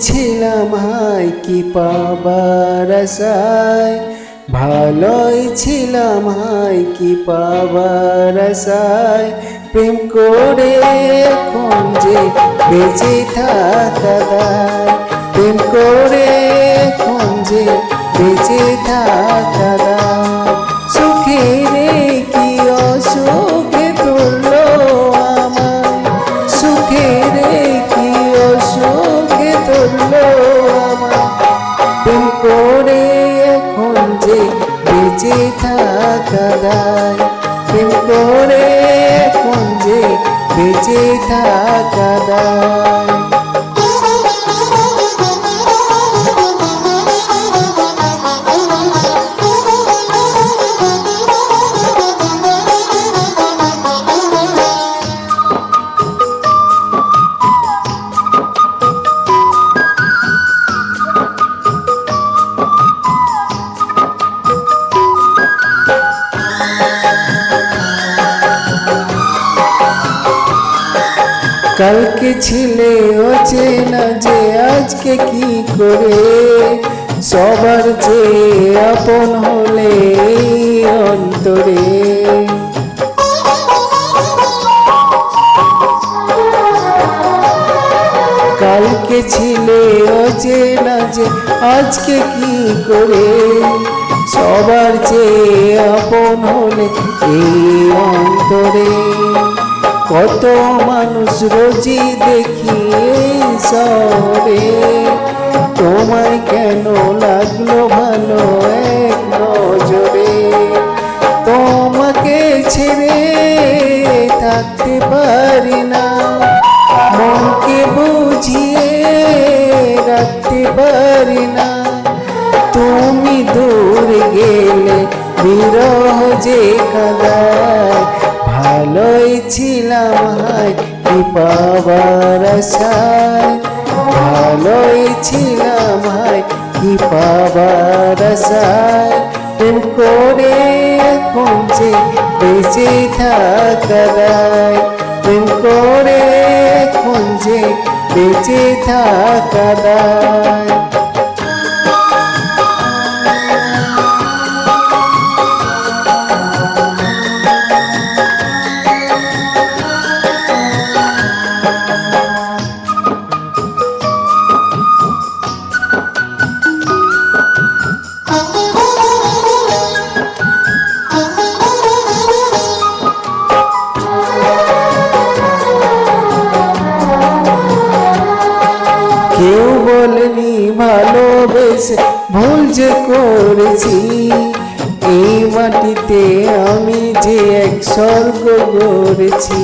ছিলাম হাই কি পাবার আশায়? ভালোই ছিলাম হাই কি পাবার আশায়? প্রেম করে এখন যে বেঁচে থাকা দায় প্রেম করে এখন যে বেঁচে থাকা করে এখন যে বেঁচে থাকা দায় প্রেম করে এখন যে বেঁচে থাকা দায় কালকে ছিলে অচেনা যে আজকে কি করে? সবার যে আপন হলে অন্তরে। কালকে ছিলে অচেনা যে আজকে কি করে? সবার যে আপন হলে এই অন্তরে। কত মানুষ রোজি দেখি শহরে। তোমায় কেন লাগল ভালো এক নজরে? তোমাকে ছেড়ে থাকতে পারি না। মনকে বুঝিয়ে রাখতে পারি না। তুমি দূর গেলে বিরহ যে কাদায় ভালোই ছিলাম হাই কি পাবার আশায়? ভালোই ছিলাম হাই কি পাবার প্রেম করে এখন যে বেঁচে থাকা দায় প্রেম করে এখন যে বেঁচে থাকা ভালোবেসে ভুল যে করেছি, এই মাটিতে আমি যে এক স্বর্গ গড়েছি।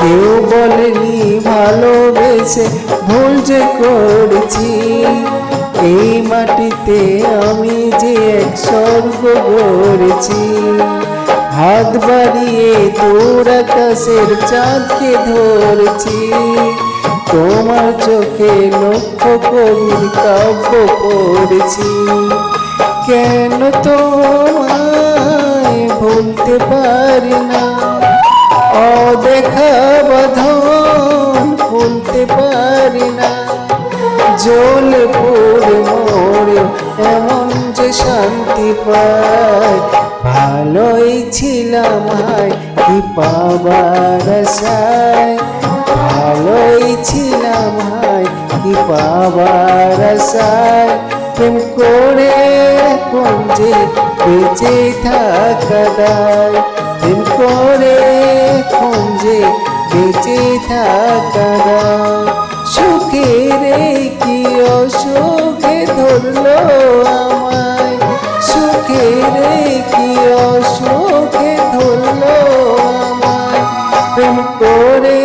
কেউ বলেনি ভালোবেসে ভুল যে করেছি, এই মাটিতে আমি যে এক স্বর্গ গড়েছি। হাত বাড়িয়ে তোর আকাশের চাঁদকে ধরছি। তোমার চোখে লক্ষ্য কবির কাব্য পড়েছি। কেন তোমায় ভুলতে পারি না? অদেখা বাঁধন ভুলতে পারি না। জল পড়ে মরে এমন যে শান্তি পায়। ভালোই ছিলাম কি পাবার আশায় ভালোই ছিলাম কি পাবার আশায় প্রেম করে এখন যে বেঁচে থাকা দায়। করে এখন যে বেঁচে থাকা সুখে রে কি অসুখে ধরলো অসুখে ধরলো আমায়। প্রেম করে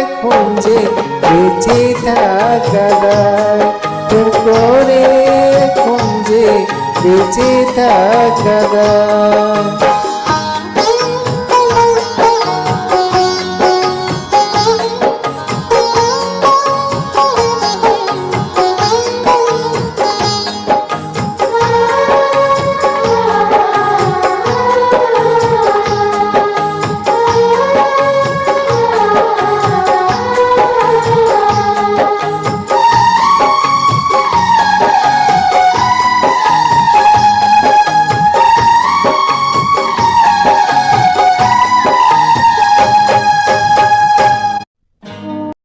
এখন যে বেঁচে থাকা দায় প্রেম করে এখন যে বেঁচে থাকা দায়